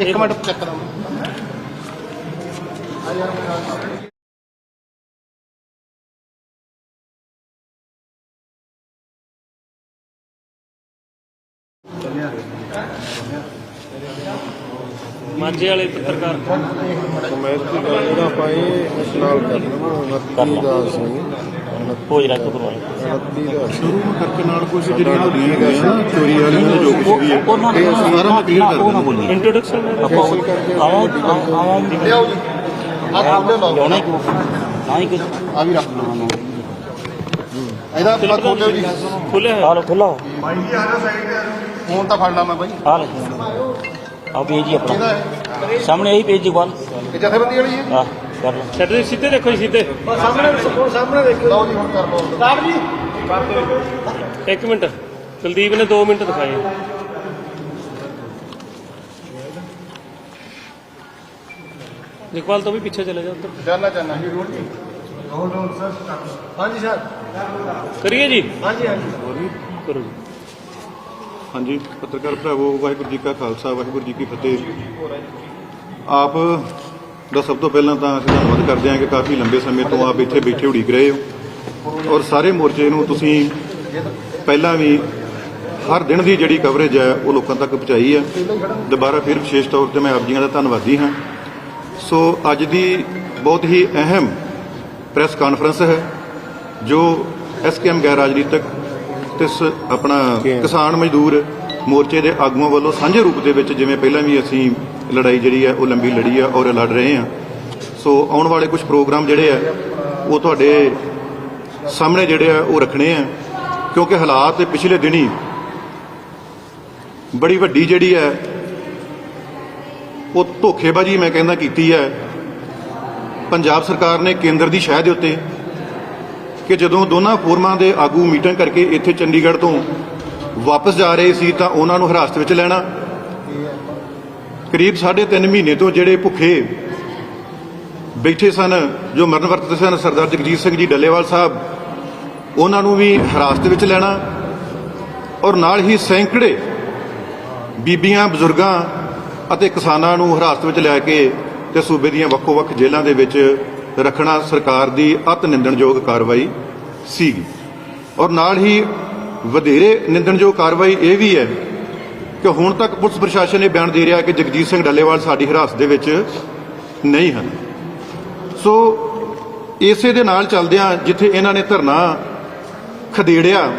ਇੱਕ minute check ਕਰਾਂ। ਮਾਝੇ ਵਾਲੇ ਪੱਤਰਕਾਰ। ਮੈਚ ਦੀ ਗੱਲ ਜਿਹੜਾ ਪਾਏ ਇਸ ਨਾਲ ਕਰਨਾ 29 ਦਾ ਸੀ ਹੋ ਜਰਾ ਤੋਂ ਕਰਵਾ 29 ਦਾ ਸੀ ਸ਼ੁਰੂ ਕਰਕੇ ਨਾਲ ਕੁਝ ਜਿਹੜੀਆਂ ਲੀਕ ਹੈ ਨਾ ਚੋਰੀ ਵਾਲੀਆਂ ਜੋ ਕੁਝ ਵੀ ਹੈ ਉਹਨਾਂ ਇਹ ਅਸੀਂ ਸਾਰਾ ਮੈਂ ਕਲੀਅਰ ਕਰ ਉਹ ਨਾ ਦਿੰਦਾ ਬੋਲੀ ਇੰਟਰੋਡਕਸ਼ਨ ਆਪਾਂ ਆਵਾਂ ਆਵਾਂ ਲਿਆਓ ਜੀ। ਆ ਖੋਲ ਲਿਓ ਲਾਉਣਾ ਹੀ ਕੋ ਨਾ ਹੀ ਕੁਝ ਆ ਵੀ ਰੱਖ ਲਓ। ਇਹਦਾ ਪਤਾ ਖੋਲ ਲਿਓ ਜੀ। ਖੁੱਲਿਆ ਆ ਲੋ ਖੁੱਲਾ ਫੋਨ ਤਾਂ ਫੜ ਲਾ ਮੈਂ ਬਾਈ। ਆ ਲੈ ਆ ਪੇਜ ਹੀ ਇਹਦਾ ਆਪਣਾ ਹੈ? ਸਾਹਮਣੇ ਇਹੀ ਪੇਜ ਜਗਵਾਲ ਇਹ ਜਥੇਬੰਦੀ ਵਾਲੀ ਹੈ? ਆ ਕਰ ਲਓ ਛੱਡ ਦੇ ਸਿੱਧੇ ਦੇਖੋ ਜੀ ਸਿੱਧੇ। ਲਓ ਜੀ ਹੁਣ ਕਰ ਬੋਲ ਇੱਕ ਮਿੰਟ। ਕੁਲਦੀਪ ਨੇ 2 ਮਿੰਟ ਦਿਖਾਏ। ਜਗਪਾਲ ਤੋਂ ਵੀ ਪਿੱਛੇ ਚਲੇ ਜਾ ਉੱਧਰ। ਜਾਨਣਾ ਚਾਹਨਾ ਜੀ ਰੋਡ ਜੀ ਹਾਂਜੀ ਸਰ। ਕਰੀਏ ਜੀ? ਹਾਂਜੀ ਹਾਂਜੀ। ਕਰੋ ਜੀ। ਹਾਂਜੀ ਪੱਤਰਕਾਰ ਭਰਾਵੋ ਵਾਹਿਗੁਰੂ ਜੀ ਕਾ ਖਾਲਸਾ ਵਾਹਿਗੁਰੂ ਜੀ ਕੀ ਫਤਿਹ। ਆਪ ਦਾ ਸਭ ਤੋਂ ਪਹਿਲਾਂ ਤਾਂ ਅਸੀਂ ਧੰਨਵਾਦ ਕਰਦੇ ਹਾਂ ਕਿ ਕਾਫੀ ਲੰਬੇ ਸਮੇਂ ਤੋਂ ਆਪ ਇੱਥੇ ਬੈਠੇ ਉਡੀਕ ਰਹੇ ਹੋ। ਔਰ ਸਾਰੇ ਮੋਰਚੇ ਨੂੰ ਤੁਸੀਂ ਪਹਿਲਾਂ ਵੀ ਹਰ ਦਿਨ ਦੀ ਜਿਹੜੀ ਕਵਰੇਜ ਹੈ, ਉਹ ਲੋਕਾਂ ਤੱਕ ਪਹੁੰਚਾਈ ਹੈ। ਦੁਬਾਰਾ ਫਿਰ ਵਿਸ਼ੇਸ਼ ਤੌਰ ਤੇ ਮੈਂ ਆਪ ਜੀਆਂ ਦਾ ਧੰਨਵਾਦੀ ਹਾਂ। ਸੋ ਅੱਜ ਦੀ ਬਹੁਤ ਹੀ ਅਹਿਮ ਪ੍ਰੈਸ ਕਾਨਫਰੰਸ ਹੈ, ਜੋ ਐਸਕੇਐਮ ਗੈਰ ਰਾਜਨੀਤਿਕ ਤੇ ਸ- ਆਪਣਾ ਕਿਸਾਨ ਮਜ਼ਦੂਰ ਮੋਰਚੇ ਦੇ ਆਗੂਆਂ ਵੱਲੋਂ ਸਾਂਝੇ ਰੂਪ ਦੇ ਵਿੱਚ ਜਿਵੇਂ ਪਹਿਲਾਂ ਵੀ ਅਸੀਂ ਲੜਾਈ ਜਿਹੜੀ ਹੈ, ਉਹ ਲੰਬੀ ਲੜੀ ਹੈ ਔਰ ਲੜ ਰਹੇ ਹਾਂ। ਸੋ ਆਉਣ ਵਾਲੇ ਕੁਝ ਪ੍ਰੋਗਰਾਮ ਜਿਹੜੇ ਆ ਉਹ ਤੁਹਾਡੇ ਸਾਹਮਣੇ ਜਿਹੜੇ ਆ ਉਹ ਰੱਖਣੇ ਆ ਕਿਉਂਕਿ ਹਾਲਾਤ ਪਿਛਲੇ ਦਿਨੀ ਬੜੀ ਵੱਡੀ ਜਿਹੜੀ ਹੈ, ਉਹ ਧੋਖੇਬਾਜ਼ੀ ਮੈਂ ਕਹਿੰਦਾ ਕੀਤੀ ਹੈ। ਪੰਜਾਬ ਸਰਕਾਰ ਨੇ ਕੇਂਦਰ ਦੀ ਸ਼ਹਿ ਦੇ ਉੱਤੇ ਕਿ ਜਦੋਂ ਦੋਨਾਂ ਫੋਰਮਾਂ ਦੇ ਆਗੂ ਮੀਟਿੰਗ ਕਰਕੇ ਇੱਥੇ ਚੰਡੀਗੜ੍ਹ ਤੋਂ ਵਾਪਸ ਜਾ ਰਹੇ ਸੀ ਤਾਂ ਉਹਨਾਂ ਨੂੰ ਹਿਰਾਸਤ ਵਿੱਚ ਲੈਣਾ। ਕਰੀਬ 3.5 ਮਹੀਨੇ ਤੋਂ ਜਿਹੜੇ ਭੁੱਖੇ ਬੈਠੇ ਸਨ, ਜੋ ਮਰਨ ਵਰਤਦੇ ਸਨ, ਸਰਦਾਰ ਜਗਜੀਤ ਸਿੰਘ ਜੀ ਡੱਲੇਵਾਲ ਸਾਹਿਬ, ਉਹਨਾਂ ਨੂੰ ਵੀ ਹਿਰਾਸਤ ਵਿੱਚ ਲੈਣਾ ਔਰ ਨਾਲ ਹੀ ਸੈਂਕੜੇ ਬੀਬੀਆਂ, ਬਜ਼ੁਰਗਾਂ ਅਤੇ ਕਿਸਾਨਾਂ ਨੂੰ ਹਿਰਾਸਤ ਵਿੱਚ ਲੈ ਕੇ ਤੇ ਸੂਬੇ ਦੀਆਂ ਵੱਖੋ-ਵੱਖ ਜੇਲ੍ਹਾਂ ਦੇ ਵਿੱਚ ਰੱਖਣਾ ਸਰਕਾਰ ਦੀ ਅਤ ਨਿੰਦਣਯੋਗ ਕਾਰਵਾਈ ਸੀ ਔਰ ਨਾਲ ਹੀ ਵਧੇਰੇ ਨਿੰਦਣਯੋਗ ਕਾਰਵਾਈ ਇਹ ਵੀ ਹੈ ਕਿ ਹੁਣ ਤੱਕ ਪੁਲਿਸ ਪ੍ਰਸ਼ਾਸਨ ਇਹ ਬਿਆਨ ਦੇ ਰਿਹਾ ਕਿ ਜਗਜੀਤ ਸਿੰਘ ਡੱਲੇਵਾਲ ਸਾਡੀ ਹਿਰਾਸਤ ਦੇ ਵਿੱਚ ਨਹੀਂ ਹਨ। ਸੋ ਇਸੇ ਦੇ ਨਾਲ ਚੱਲਦਿਆਂ ਜਿੱਥੇ ਇਹਨਾਂ ਨੇ ਧਰਨਾ ਖਦੇੜਿਆ,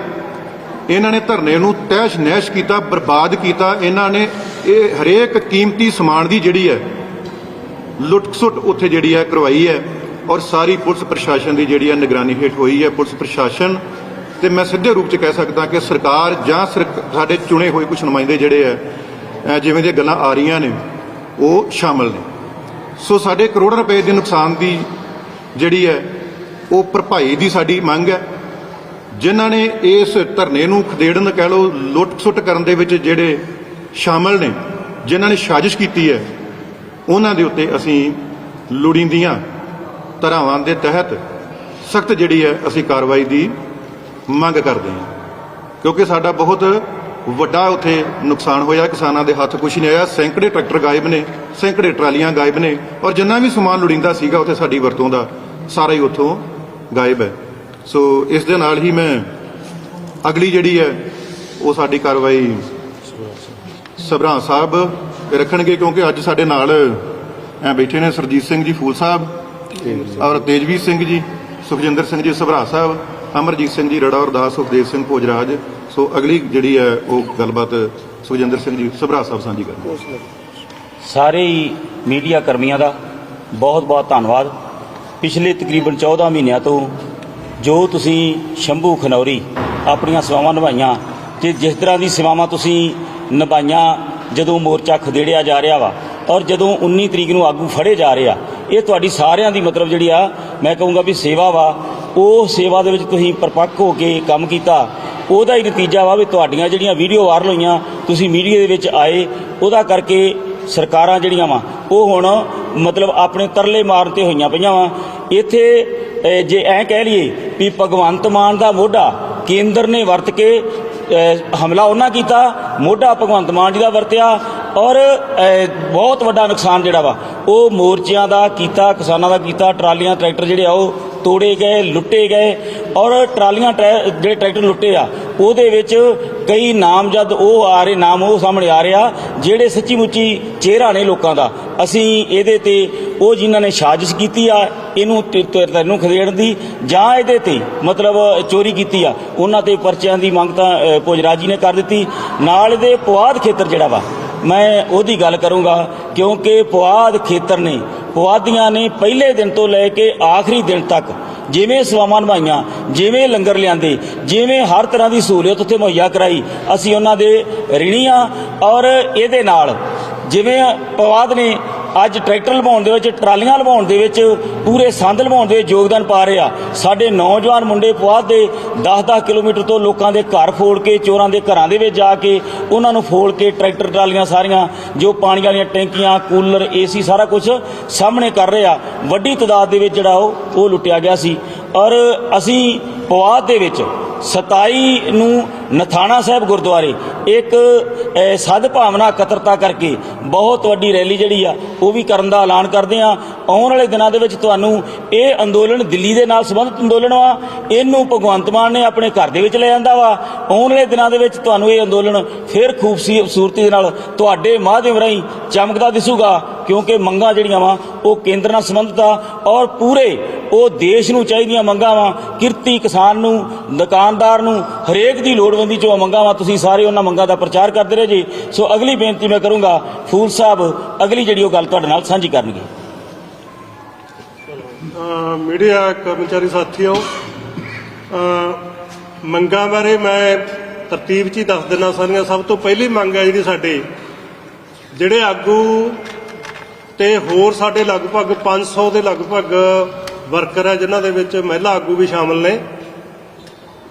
ਇਹਨਾਂ ਨੇ ਧਰਨੇ ਨੂੰ ਤੈਸ਼ ਨੈਸ਼ ਕੀਤਾ, ਬਰਬਾਦ ਕੀਤਾ, ਇਹਨਾਂ ਨੇ ਇਹ ਹਰੇਕ ਕੀਮਤੀ ਸਮਾਨ ਦੀ ਜਿਹੜੀ ਹੈ ਲੁੱਟਸੁੱਟ ਉੱਥੇ ਜਿਹੜੀ ਹੈ ਕਰਵਾਈ ਹੈ ਔਰ ਸਾਰੀ ਪੁਲਿਸ ਪ੍ਰਸ਼ਾਸਨ ਦੀ ਜਿਹੜੀ ਹੈ ਨਿਗਰਾਨੀ ਹੇਠ ਹੋਈ ਹੈ। ਪੁਲਿਸ ਪ੍ਰਸ਼ਾਸਨ ਤੇ ਮੈਂ ਸਿੱਧੇ ਰੂਪ 'ਚ ਕਹਿ ਸਕਦਾ ਕਿ ਸਰਕਾਰ ਜਾਂ ਸਰਕ- ਸਾਡੇ ਚੁਣੇ ਹੋਏ ਕੁਝ ਨੁਮਾਇੰਦੇ ਜਿਹੜੇ ਹੈ ਜਿਵੇਂ ਦੀਆਂ ਗੱਲਾਂ ਆ ਰਹੀਆਂ ਨੇ, ਉਹ ਸ਼ਾਮਲ ਨੇ। ਸੋ ਸਾਡੇ ਕਰੋੜਾਂ ਰੁਪਏ ਦੇ ਨੁਕਸਾਨ ਦੀ ਜਿਹੜੀ ਹੈ ਉਹ ਭਰਪਾਈ ਦੀ ਸਾਡੀ ਮੰਗ ਹੈ ਜਿਨ੍ਹਾਂ ਨੇ ਇਸ ਧਰਨੇ ਨੂੰ ਖਦੇੜਨ ਕਹਿ ਲਓ ਲੁੱਟ-ਸੁੱਟ ਕਰਨ ਦੇ ਵਿੱਚ ਜਿਹੜੇ ਸ਼ਾਮਲ ਨੇ, ਜਿਨ੍ਹਾਂ ਨੇ ਸਾਜ਼ਿਸ਼ ਕੀਤੀ ਹੈ ਉਹਨਾਂ ਦੇ ਉੱਤੇ ਅਸੀਂ ਲੋੜੀਂਦੀਆਂ ਧਾਰਾਵਾਂ ਦੇ ਤਹਿਤ ਸਖਤ ਜਿਹੜੀ ਹੈ ਅਸੀਂ ਕਾਰਵਾਈ ਦੀ ਮੰਗ ਕਰਦੇ ਹਾਂ। ਕਿਉਂਕਿ ਸਾਡਾ ਬਹੁਤ ਵੱਡਾ ਉੱਥੇ ਨੁਕਸਾਨ ਹੋਇਆ, ਕਿਸਾਨਾਂ ਦੇ ਹੱਥ ਕੁਝ ਨਹੀਂ ਆਇਆ। ਸੈਂਕੜੇ ਟਰੈਕਟਰ ਗਾਇਬ ਨੇ, ਸੈਂਕੜੇ ਟਰਾਲੀਆਂ ਗਾਇਬ ਨੇ ਔਰ ਜਿੰਨਾ ਵੀ ਸਮਾਨ ਲੋੜੀਂਦਾ ਸੀਗਾ, ਉੱਥੇ ਸਾਡੀ ਵਰਤੋਂ ਦਾ ਸਾਰਾ ਹੀ ਉੱਥੋਂ ਗਾਇਬ ਹੈ। ਸੋ ਇਸ ਦੇ ਨਾਲ ਹੀ ਮੈਂ ਅਗਲੀ ਜਿਹੜੀ ਹੈ, ਉਹ ਸਾਡੀ ਕਾਰਵਾਈ ਸਭਰਾ ਸਾਹਿਬ ਰੱਖਣਗੇ, ਕਿਉਂਕਿ ਅੱਜ ਸਾਡੇ ਨਾਲ ਐ ਬੈਠੇ ਨੇ ਸਰਜੀਤ ਸਿੰਘ ਜੀ, ਫੂਲ ਸਾਹਿਬ ਔਰ ਤੇਜਵੀਰ ਸਿੰਘ ਜੀ, ਸੁਖਜਿੰਦਰ ਸਿੰਘ ਜੀ, ਸਭਰਾ ਸਾਹਿਬ। ਅਮਰਜੀਤ ਸਿੰਘ ਜੀ ਰੜਾ ਔਰ ਦਾਸ ਸੁਖਦੇਵ ਸਿੰਘ ਭੋਜਰਾਜ। ਸੋ ਅਗਲੀ ਜਿਹੜੀ ਹੈ ਉਹ ਗੱਲਬਾਤ ਸੁਖਜਿੰਦਰ ਸਿੰਘ ਜੀ, ਸਭਰਾ ਸਾਹਿਬ ਸਾਂਝੀ ਕਰਨਗੇ। ਸਾਰੇ ਹੀ ਮੀਡੀਆ ਕਰਮੀਆਂ ਦਾ ਬਹੁਤ ਬਹੁਤ ਧੰਨਵਾਦ। ਪਿਛਲੇ ਤਕਰੀਬਨ 14 ਮਹੀਨਿਆਂ ਤੋਂ ਜੋ ਤੁਸੀਂ ਸ਼ੰਭੂ ਖਨੌਰੀ ਆਪਣੀਆਂ ਸੇਵਾਵਾਂ ਨਿਭਾਈਆਂ ਤੇ ਜਿਸ ਤਰ੍ਹਾਂ ਦੀ ਸੇਵਾਵਾਂ ਤੁਸੀਂ ਨਿਭਾਈਆਂ, ਜਦੋਂ ਮੋਰਚਾ ਖਦੇੜਿਆ ਜਾ ਰਿਹਾ ਵਾ ਔਰ ਜਦੋਂ 19 ਤਰੀਕ ਨੂੰ ਆਗੂ ਫੜੇ ਜਾ ਰਿਹਾ ਇਹ ਤੁਹਾਡੀ ਸਾਰਿਆਂ ਦੀ ਮਤਲਬ ਜਿਹੜੀ ਆ, ਮੈਂ ਕਹੂੰਗਾ ਵੀ ਸੇਵਾ ਵਾ। ਉਹ ਸੇਵਾ ਦੇ ਵਿੱਚ ਤੁਸੀਂ ਪਰਪੱਕ ਹੋ ਕੇ ਕੰਮ ਕੀਤਾ, ਉਹਦਾ ਹੀ ਨਤੀਜਾ ਵਾ ਵੀ ਤੁਹਾਡੀਆਂ ਜਿਹੜੀਆਂ ਵੀਡੀਓ ਵਾਇਰਲ ਹੋਈਆਂ, ਤੁਸੀਂ ਮੀਡੀਆ ਦੇ ਵਿੱਚ ਆਏ, ਉਹਦਾ ਕਰਕੇ ਸਰਕਾਰਾਂ ਜਿਹੜੀਆਂ ਵਾ, ਉਹ ਹੁਣ ਮਤਲਬ ਆਪਣੇ ਤਰਲੇ ਮਾਰਨ ਤੇ ਹੋਈਆਂ ਪਈਆਂ ਵਾ। ਇੱਥੇ ਜੇ ਐਂ ਕਹਿ ਲਈਏ ਵੀ ਭਗਵੰਤ ਮਾਨ ਦਾ ਮੋਢਾ ਕੇਂਦਰ ਨੇ ਵਰਤ ਕੇ ਹਮਲਾ ਉਹਨਾਂ ਕੀਤਾ, ਮੋਢਾ ਭਗਵੰਤ ਮਾਨ ਜੀ ਦਾ ਵਰਤਿਆ, ਔਰ ਬਹੁਤ ਵੱਡਾ ਨੁਕਸਾਨ ਜਿਹੜਾ ਵਾ, ਉਹ ਮੋਰਚਿਆਂ ਦਾ ਕੀਤਾ, ਕਿਸਾਨਾਂ ਦਾ ਕੀਤਾ, ਟਰਾਲੀਆਂ, ਟਰੈਕਟਰ ਜਿਹੜੇ ਆ ਉਹ ਤੋੜੇ ਗਏ ਲੁੱਟੇ ਗਏ ਔਰ ਟਰਾਲੀਆਂ ਟਰੈ- ਜਿਹੜੇ ਟਰੈਕਟਰ ਲੁੱਟੇ ਆ ਉਹਦੇ ਵਿੱਚ ਕਈ ਨਾਮਜ਼ਦ ਉਹ ਆ ਰਹੇ ਨਾਮ ਉਹ ਸਾਹਮਣੇ ਆ ਰਿਹਾ ਜਿਹੜੇ ਸੱਚੀ ਮੁੱਚੀ ਚਿਹਰਾ ਨੇ ਲੋਕਾਂ ਦਾ। ਅਸੀਂ ਇਹਦੇ ਤੇ ਉਹ ਜਿਨ੍ਹਾਂ ਨੇ ਸਾਜ਼ਿਸ਼ ਕੀਤੀ ਆ ਇਹਨੂੰ ਤੈਨੂੰ ਖਦੇੜਨ ਦੀ ਜਾਂ ਇਹਦੇ ਤੇ ਮਤਲਬ ਚੋਰੀ ਕੀਤੀ ਆ ਉਹਨਾਂ ਤੇ ਪਰਚਿਆਂ ਦੀ ਮੰਗ ਤਾਂ ਅ, ਪੁਜਰਾਜੀ ਨੇ ਕਰ ਦਿੱਤੀ। ਨਾਲ ਇਹਦੇ ਪੁਆਧ ਖੇਤਰ ਜਿਹੜਾ ਵਾ ਮੈਂ ਉਹਦੀ ਗੱਲ ਕਰੂੰਗਾ ਕਿਉਂਕਿ ਪੁਆਧ ਖੇਤਰ ਨੇ ਪੁਆਧੀਆਂ ਨੇ ਪਹਿਲੇ ਦਿਨ ਤੋਂ ਲੈ ਕੇ ਆਖਰੀ ਦਿਨ ਤੱਕ ਜਿਵੇਂ ਸੇਵਾਵਾਂ ਨਿਭਾਈਆਂ, ਜਿਵੇਂ ਲੰਗਰ ਲਿਆਂਦੇ, ਜਿਵੇਂ ਹਰ ਤਰ੍ਹਾਂ ਦੀ ਸਹੂਲਤ ਉੱਥੇ ਮੁਹੱਈਆ ਕਰਾਈ, ਅਸੀਂ ਉਹਨਾਂ ਦੇ ਰਿਣੀ ਆ ਔਰ ਇਹਦੇ ਨਾਲ ਜਿਵੇਂ ਪਵਾਦ ਨੇ ਅੱਜ ਟਰੈਕਟਰ ਲਵਾਉਣ ਦੇ ਵਿੱਚ, ਟਰਾਲੀਆਂ ਲਵਾਉਣ ਦੇ ਵਿੱਚ, ਪੂਰੇ ਸੰਦ ਲਵਾਉਣ ਦੇ ਵਿੱਚ ਯੋਗਦਾਨ ਪਾ ਰਹੇ ਆ। ਸਾਡੇ ਨੌਜਵਾਨ ਮੁੰਡੇ ਪਵਾਦ ਦੇ 10-10 ਕਿਲੋਮੀਟਰ ਤੋਂ ਲੋਕਾਂ ਦੇ ਘਰ ਫੋੜ ਕੇ, ਚੋਰਾਂ ਦੇ ਘਰਾਂ ਦੇ ਵਿੱਚ ਜਾ ਕੇ, ਉਹਨਾਂ ਨੂੰ ਫੋੜ ਕੇ ਟਰੈਕਟਰ ਟਰਾਲੀਆਂ ਸਾਰੀਆਂ, ਜੋ ਪਾਣੀ ਵਾਲੀਆਂ ਟੈਂਕੀਆਂ, ਕੂਲਰ, ਏਸੀ ਸਾਰਾ ਕੁਝ ਸਾਹਮਣੇ ਕਰ ਰਹੇ ਆ। ਵੱਡੀ ਤਾਦਾਦ ਦੇ ਵਿੱਚ ਜਿਹੜਾ ਉਹ ਉਹ ਲੁੱਟਿਆ ਗਿਆ ਸੀ। ਔਰ ਅਸੀਂ ਪਵਾਦ ਦੇ ਵਿੱਚ 27 ਨੂੰ ਨਥਾਣਾ ਸਾਹਿਬ ਗੁਰਦੁਆਰੇ ਇੱਕ ਅਹ, ਸਦ ਭਾਵਨਾ ਇਕੱਤਰਤਾ ਕਰਕੇ ਬਹੁਤ ਵੱਡੀ ਰੈਲੀ ਜਿਹੜੀ ਆ ਉਹ ਵੀ ਕਰਨ ਦਾ ਐਲਾਨ ਕਰਦੇ ਆ ਆਉਣ ਵਾਲੇ ਦਿਨਾਂ ਦੇ ਵਿੱਚ ਤੁਹਾਨੂੰ ਇਹ ਅੰਦੋਲਨ ਦਿੱਲੀ ਦੇ ਨਾਲ ਸੰਬੰਧਿਤ ਅੰਦੋਲਨ ਵਾ ਇਹਨੂੰ ਭਗਵੰਤ ਮਾਨ ਨੇ ਆਪਣੇ ਘਰ ਦੇ ਵਿੱਚ ਲੈ ਜਾਂਦਾ ਵਾ। ਆਉਣ ਵਾਲੇ ਦਿਨਾਂ ਦੇ ਵਿੱਚ ਤੁਹਾਨੂੰ ਇਹ ਅੰਦੋਲਨ ਫਿਰ ਖੂਬਸੂਰਤੀ ਦੇ ਨਾਲ ਤੁਹਾਡੇ ਮਾਧਿਅਮ ਰਾਹੀਂ ਚਮਕਦਾ ਦਿਸੂਗਾ ਕਿਉਂਕਿ ਮੰਗਾਂ ਜਿਹੜੀਆਂ ਵਾ ਉਹ ਕੇਂਦਰ ਨਾਲ ਸੰਬੰਧਿਤ ਆ ਔਰ ਪੂਰੇ ਉਹ ਦੇਸ਼ ਨੂੰ ਚਾਹੀਦੀਆਂ ਮੰਗਾਂ ਵਾ, ਕਿਰਤੀ ਕਿਸਾਨ ਨੂੰ, ਦੁਕਾਨਦਾਰ ਨੂੰ, ਹਰੇਕ ਦੀ ਲੋੜਵੰਦੀ ਚੋਂ ਮੰਗਾਂ ਵਾ, ਤੁਸੀਂ ਸਾਰੇ ਉਹਨਾਂ ਮੰਗਾਂ ਦਾ ਪ੍ਰਚਾਰ ਕਰਦੇ ਰਹੇ ਜੀ। ਸੋ ਅਗਲੀ ਬੇਨਤੀ ਮੈਂ ਕਰੂੰਗਾ, ਫੂਲ ਸਾਹਿਬ, ਅਗਲੀ ਜਿਹੜੀ ਉਹ ਗੱਲ ਤੁਹਾਡੇ ਨਾਲ ਸਾਂਝੀ ਕਰਨਗੇ। ਮੀਡੀਆ ਕਰਮਚਾਰੀ ਸਾਥੀਓ, ਅਹ ਮੰਗਾਂ ਬਾਰੇ ਮੈਂ ਤਰਤੀਬ 'ਚ ਹੀ ਦੱਸ ਦਿੰਦਾ ਸਾਰੀਆਂ, ਸਭ ਤੋਂ ਪਹਿਲੀ ਮੰਗ ਹੈ ਜਿਹੜੀ ਸਾਡੇ, ਜਿਹੜੇ ਆਗੂ ਤੇ ਹੋਰ ਸਾਡੇ ਲਗਭਗ 500 ਦੇ ਲਗਭਗ ਵਰਕਰ ਹੈ ਜਿਨ੍ਹਾਂ ਦੇ ਵਿੱਚ ਮਹਿਲਾ ਆਗੂ ਵੀ ਸ਼ਾਮਲ ਨੇ।